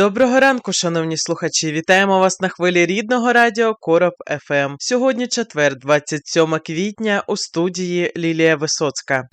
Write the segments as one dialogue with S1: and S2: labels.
S1: Доброго ранку, шановні слухачі! Вітаємо вас на хвилі рідного радіо Короб ФМ. Сьогодні четвер, 27 квітня, у студії Лілія Висоцька.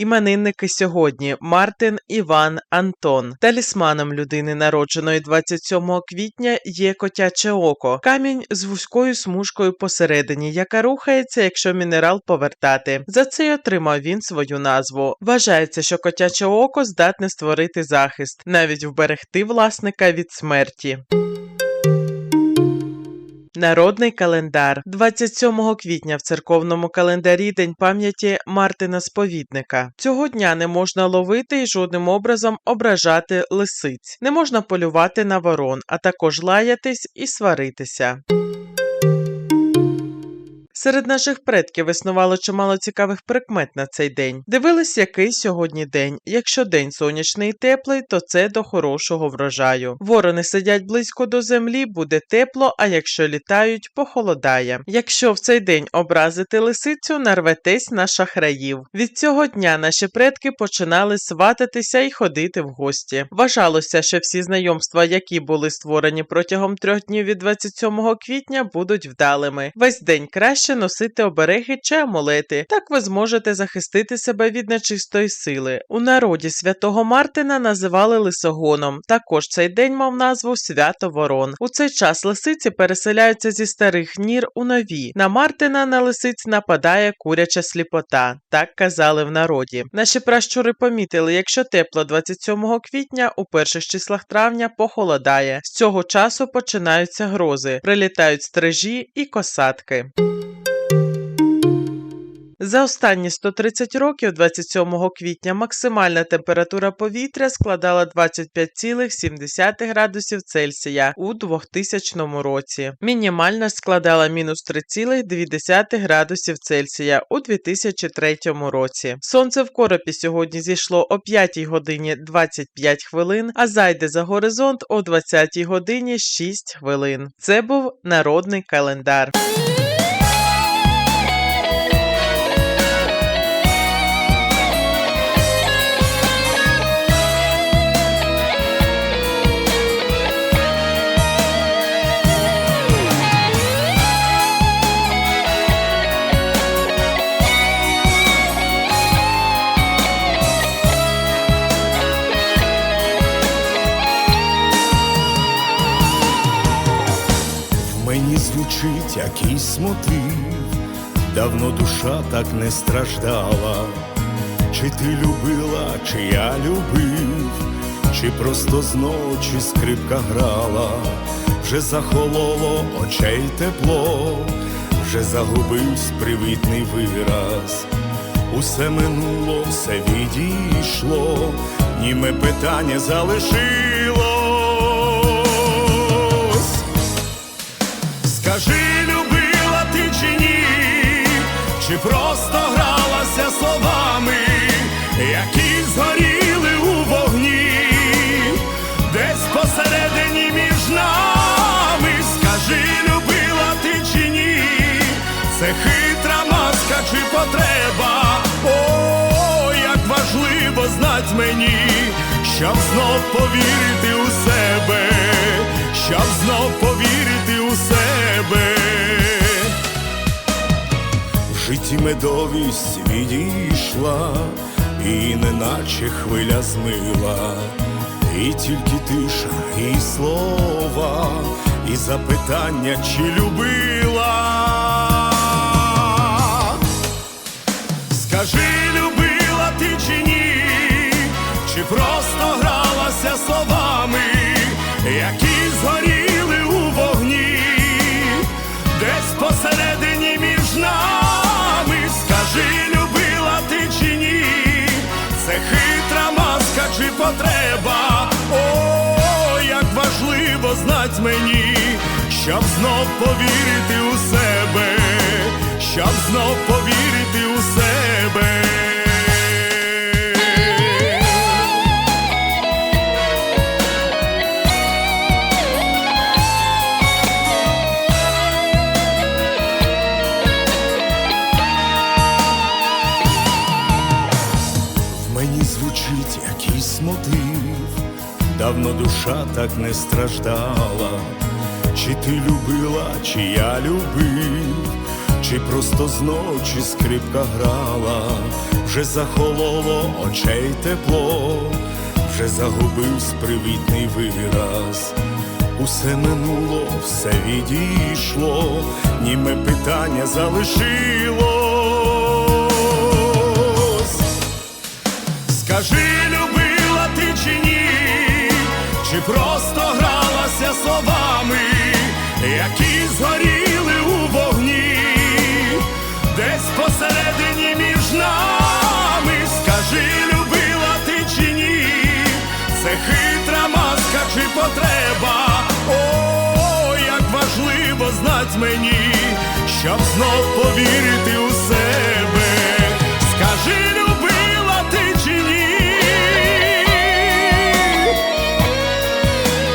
S1: Іменинники сьогодні Мартин Іван Антон. Талісманом людини, народженої 27 квітня, є котяче око, камінь з вузькою смужкою посередині, яка рухається, якщо мінерал повертати. За це й отримав він свою назву. Вважається, що котяче око здатне створити захист, навіть вберегти власника від смерті. Народний календар 27 квітня в церковному календарі День пам'яті Мартина Сповідника. Цього дня не можна ловити і жодним образом ображати лисиць, не можна полювати на ворон, а також лаятись і сваритися. Серед наших предків існувало чимало цікавих прикмет на цей день. Дивились, який сьогодні день. Якщо день сонячний і теплий, то це до хорошого врожаю. Ворони сидять близько до землі, буде тепло, а якщо літають, похолодає. Якщо в цей день образити лисицю, нарветесь на шахраїв. Від цього дня наші предки починали свататися і ходити в гості. Вважалося, що всі знайомства, які були створені протягом трьох днів від 27 квітня, будуть вдалими. Весь день краще носити обереги чи амулети. Так ви зможете захистити себе від нечистої сили. У народі святого Мартина називали лисогоном. Також цей день мав назву Свято Ворон. У цей час лисиці переселяються зі старих нір у нові. На Мартина на лисиць нападає куряча сліпота. Так казали в народі. Наші пращури помітили, якщо тепло 27 квітня, у перших числах травня похолодає. З цього часу починаються грози, прилітають стрижі і косатки. За останні 130 років, 27 квітня, максимальна температура повітря складала 25,7 градусів Цельсія у 2000 році. Мінімальна складала мінус 3,2 градусів Цельсія у 2003 році. Сонце в коропі сьогодні зійшло о 5 годині 25 хвилин, а зайде за горизонт о 20 годині 6 хвилин. Це був народний календар.
S2: Душа так не страждала, чи ти любила, чи я любив, чи просто зночі скрипка грала, вже захололо очей тепло, вже загубився привітний вираз. Усе минуло, все відійшло, німе питання залишилось. Чи просто гралася словами, які згоріли у вогні, десь посередині між нами. Скажи, любила ти чи ні, це хитра маска чи потреба. О, як важливо знать мені, щоб знов повірити у себе, щоб знов повірити у себе. Житті медовість відійшла, і неначе хвиля змила, і тільки тиша, і слова, і запитання, чи любила. Скажи, любила ти чи ні, чи просто гралася словами, які згоріли мені, щоб знов повірити у себе, щоб знов повірити у себе. Давно душа так не страждала, чи ти любила, чи я любив, чи просто зночі скрипка грала, вже захололо очей тепло, вже загубився привітний вираз. Усе минуло, все відійшло, німе питання залишилось. Скажи, знать мені, щоб знов повірити у себе. Скажи, любила ти чи ні?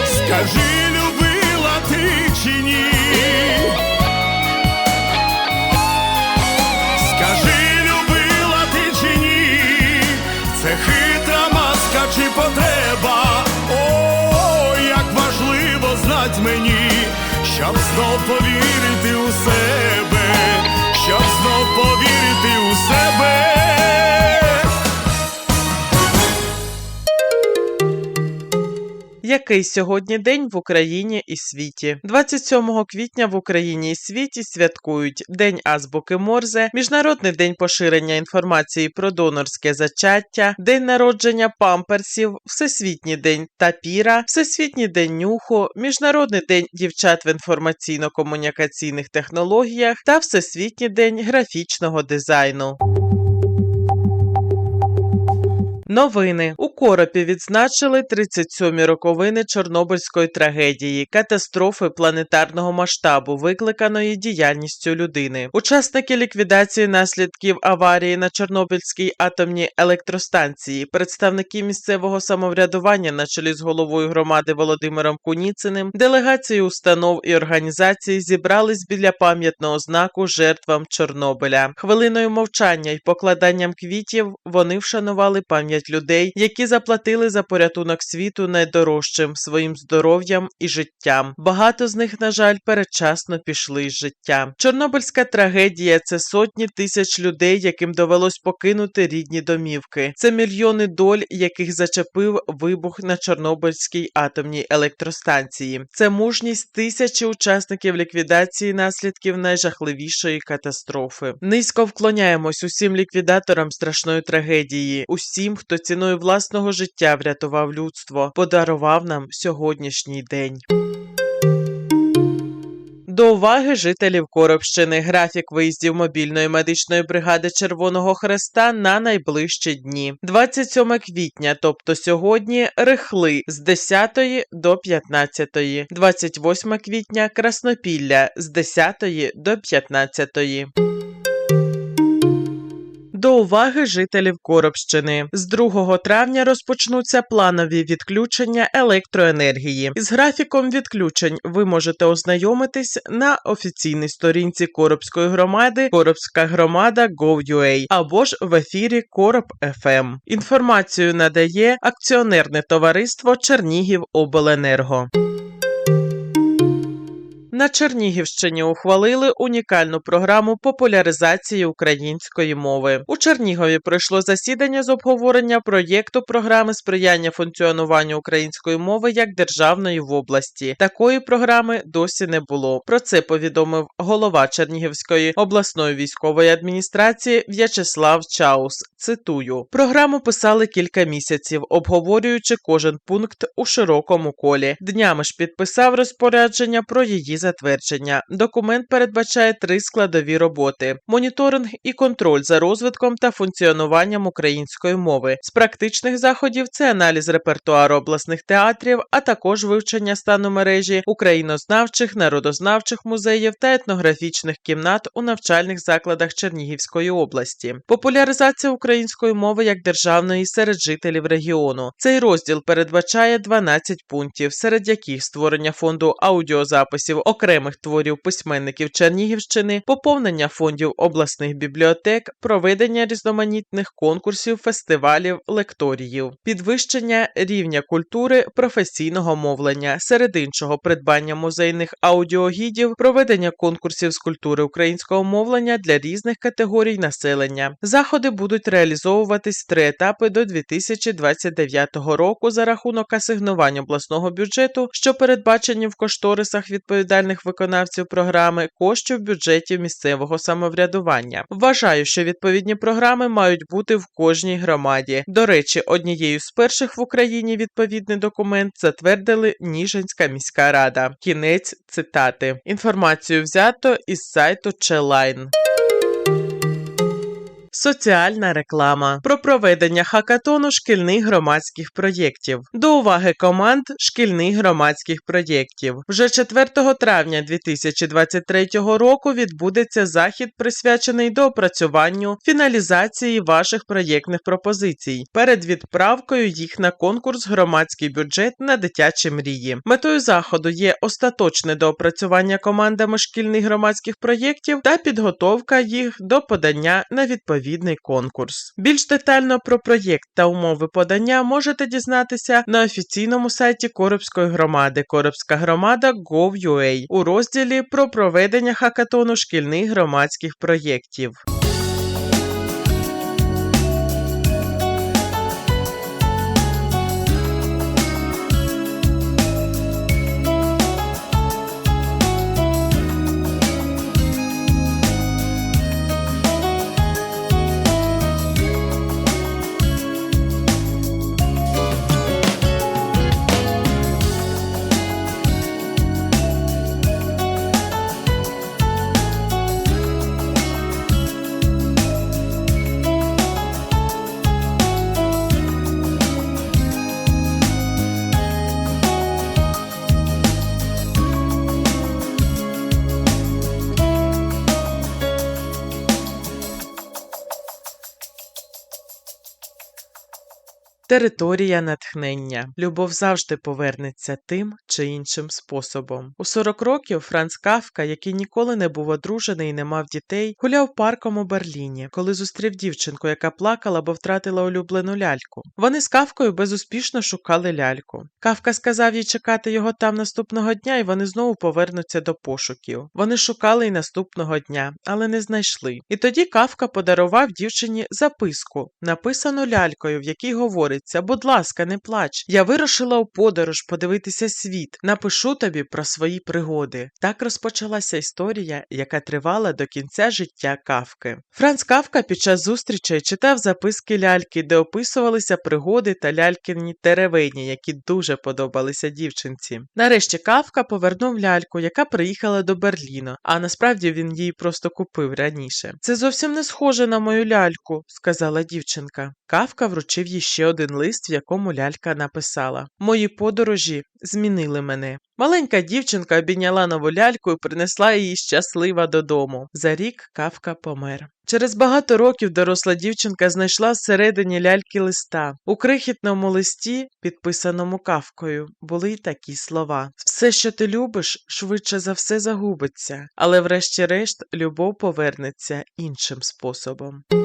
S2: Скажи, любила ти чи? Скажи, любила ти чи ні? Це хитра маска чи потреба? О, як важливо знать мені, щоб знов
S1: Який сьогодні день в Україні і світі? 27 квітня в Україні і світі святкують День азбуки Морзе, Міжнародний день поширення інформації про донорське зачаття, День народження памперсів, Всесвітній день тапіра, Всесвітній день нюху, Міжнародний день дівчат в інформаційно-комунікаційних технологіях та Всесвітній день графічного дизайну. Новини Коропі відзначили 37-мі роковини Чорнобильської трагедії, катастрофи планетарного масштабу, викликаної діяльністю людини. Учасники ліквідації наслідків аварії на Чорнобильській атомній електростанції, представники місцевого самоврядування на чолі з головою громади Володимиром Куніциним, делегації установ і організацій зібрались біля пам'ятного знаку жертвам Чорнобиля. Хвилиною мовчання й покладанням квітів вони вшанували пам'ять людей, які заплатили за порятунок світу найдорожчим своїм здоров'ям і життям. Багато з них, на жаль, передчасно пішли з життя. Чорнобильська трагедія це сотні тисяч людей, яким довелось покинути рідні домівки. Це мільйони доль, яких зачепив вибух на Чорнобильській атомній електростанції. Це мужність тисячі учасників ліквідації наслідків найжахливішої катастрофи. Низько вклоняємось усім ліквідаторам страшної трагедії, усім, хто ціною власного життя врятував людство, подарував нам сьогоднішній день. До уваги жителів Коробщини графік виїздів мобільної медичної бригади Червоного Хреста на найближчі дні. 27 квітня, тобто сьогодні, рихли з 10 до 15, 28 квітня Краснопілля з 10 до 15. До уваги жителів Коробщини. З 2 травня розпочнуться планові відключення електроенергії. Із графіком відключень ви можете ознайомитись на офіційній сторінці Коробської громади Коробська громада Gov.ua або ж в ефірі Короб FM. Інформацію надає акціонерне товариство Чернігів Обленерго. На Чернігівщині ухвалили унікальну програму популяризації української мови. У Чернігові пройшло засідання з обговорення проєкту програми сприяння функціонуванню української мови як державної в області. Такої програми досі не було. Про це повідомив голова Чернігівської обласної військової адміністрації В'ячеслав Чаус. Цитую: програму писали кілька місяців, обговорюючи кожен пункт у широкому колі. Днями ж підписав розпорядження про її затвердження. Документ передбачає три складові роботи: моніторинг і контроль за розвитком та функціонуванням української мови. З практичних заходів це аналіз репертуару обласних театрів, а також вивчення стану мережі українознавчих, народознавчих музеїв та етнографічних кімнат у навчальних закладах Чернігівської області. Популяризація української мови як державної серед жителів регіону. Цей розділ передбачає 12 пунктів, серед яких створення фонду аудіозаписів окремих творів письменників Чернігівщини, поповнення фондів обласних бібліотек, проведення різноманітних конкурсів, фестивалів, лекторіїв, підвищення рівня культури професійного мовлення, серед іншого придбання музейних аудіогідів, проведення конкурсів з культури українського мовлення для різних категорій населення. Заходи будуть реалізовуватись три етапи до 2029 року за рахунок асигнувань обласного бюджету, що передбачені в кошторисах відповідальних виконавців програми коштів бюджетів місцевого самоврядування. Вважаю, що відповідні програми мають бути в кожній громаді. До речі, однією з перших в Україні відповідний документ затвердили Ніжинська міська рада. Кінець цитати. Інформацію взято із сайту Челайн. Соціальна реклама про проведення хакатону шкільних громадських проєктів. До уваги команд шкільних громадських проєктів. Вже 4 травня 2023 року відбудеться захід, присвячений доопрацюванню фіналізації ваших проєктних пропозицій перед відправкою їх на конкурс громадський бюджет на дитячі мрії. Метою заходу є остаточне доопрацювання командами шкільних громадських проєктів та підготовка їх до подання на відповідний конкурс. Більш детально про проєкт та умови подання можете дізнатися на офіційному сайті Коробської громади Коробська громада Gov.ua у розділі про проведення хакатону шкільних громадських проєктів. Територія натхнення. Любов завжди повернеться тим чи іншим способом. У 40 років Франц Кафка, який ніколи не був одружений і не мав дітей, гуляв парком у Берліні, коли зустрів дівчинку, яка плакала, бо втратила улюблену ляльку. Вони з Кавкою безуспішно шукали ляльку. Кавка сказав їй чекати його там наступного дня, і вони знову повернуться до пошуків. Вони шукали й наступного дня, але не знайшли. І тоді Кавка подарував дівчині записку, написану лялькою, в якій говорить говориться, будь ласка, не плач. Я вирушила у подорож подивитися світ. Напишу тобі про свої пригоди. Так розпочалася історія, яка тривала до кінця життя Кавки. Франц Кавка під час зустрічей читав записки ляльки, де описувалися пригоди та лялькині теревені, які дуже подобалися дівчинці. Нарешті Кавка повернув ляльку, яка приїхала до Берліну, а насправді він її просто купив раніше. Це зовсім не схоже на мою ляльку, сказала дівчинка. Кавка вручив їй ще один лист, в якому лялька написала: Мої подорожі змінили мене. Маленька дівчинка обійняла нову ляльку і принесла її щаслива додому. За рік Кавка помер. Через багато років доросла дівчинка знайшла всередині ляльки листа. У крихітному листі, підписаному кавкою, були й такі слова: Все, що ти любиш, швидше за все загубиться, але врешті-решт любов повернеться іншим способом.